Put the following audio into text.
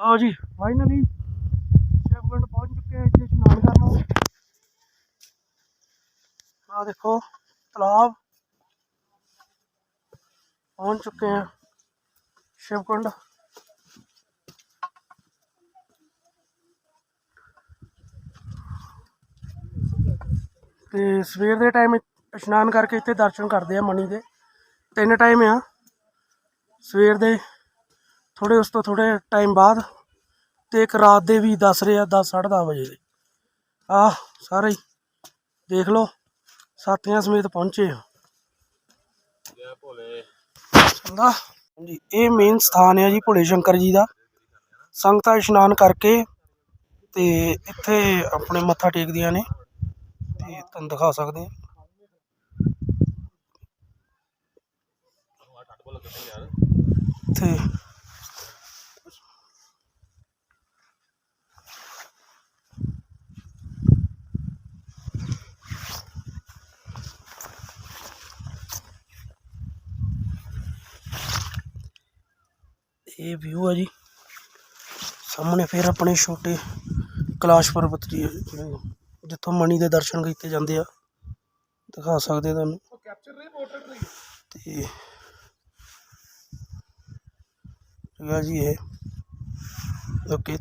ਲਓ ਜੀ ਫਾਈਨਲੀ ਸ਼ਿਵਗੰਡ ਪਹੁੰਚ ਚੁੱਕੇ ਹਾਂ ਇੱਥੇ ਇਸ਼ਨਾਨ ਕਰਨ ਆ ਦੇਖੋ, ਤਲਾਬ ਪਹੁੰਚ ਚੁੱਕੇ ਹਾਂ ਸ਼ਿਵਕੁੰਡ ਤੇ ਸਵੇਰ ਦੇ ਟਾਈਮ ਇਸ਼ਨਾਨ ਕਰਕੇ ਇੱਥੇ ਦਰਸ਼ਨ ਕਰਦੇ ਆ ਮਣੀ ਦੇ। ਤਿੰਨ ਟਾਈਮ ਆ। ਸਵੇਰ ਦੇ ਥੋੜੇ ਉਸ ਤੋਂ ਥੋੜੇ ਟਾਈਮ ਬਾਅਦ ਤੇ ਇੱਕ ਰਾਤ ਦੇ ਵੀ ਦੱਸ ਰਹੇ ਆ 10 10:30 ਵਜੇ ਦੇ। ਆ ਸਾਰੇ ਹੀ ਦੇਖ ਲਓ ਸਾਥੀਆਂ ਸਮੇਤ ਪਹੁੰਚੇ ਆ। ਜੀ ਇਹ ਮੇਨ ਸਥਾਨ ਹੈ ਜੀ ਭੋਲੇ ਸ਼ੰਕਰ ਜੀ ਦਾ। ਸੰਗਤਾਂ ਇਸ਼ਨਾਨ ਕਰਕੇ ਤੇ ਇੱਥੇ ਆਪਣੇ ਮੱਥਾ ਟੇਕਦੀਆਂ ਨੇ ਤੇ ਤੁਹਾਨੂੰ ਦਿਖਾ ਸਕਦੇ ਹਾਂ ਤੇ ਇਹ ਵਿਊ ਹੈ ਜੀ। ਸਾਹਮਣੇ ਫਿਰ ਆਪਣੇ ਛੋਟੇ ਕੈਲਾਸ਼ ਪਰਬਤ ਜੀ ਜਿੱਥੋਂ ਮਣੀ ਦੇ ਦਰਸ਼ਨ ਕੀਤੇ ਜਾਂਦੇ ਆ। ਦਿਖਾ ਸਕਦੇ ਤੁਹਾਨੂੰ। ਤੇ ਹੈਗਾ ਜੀ ਇਹ। ਓਕੇ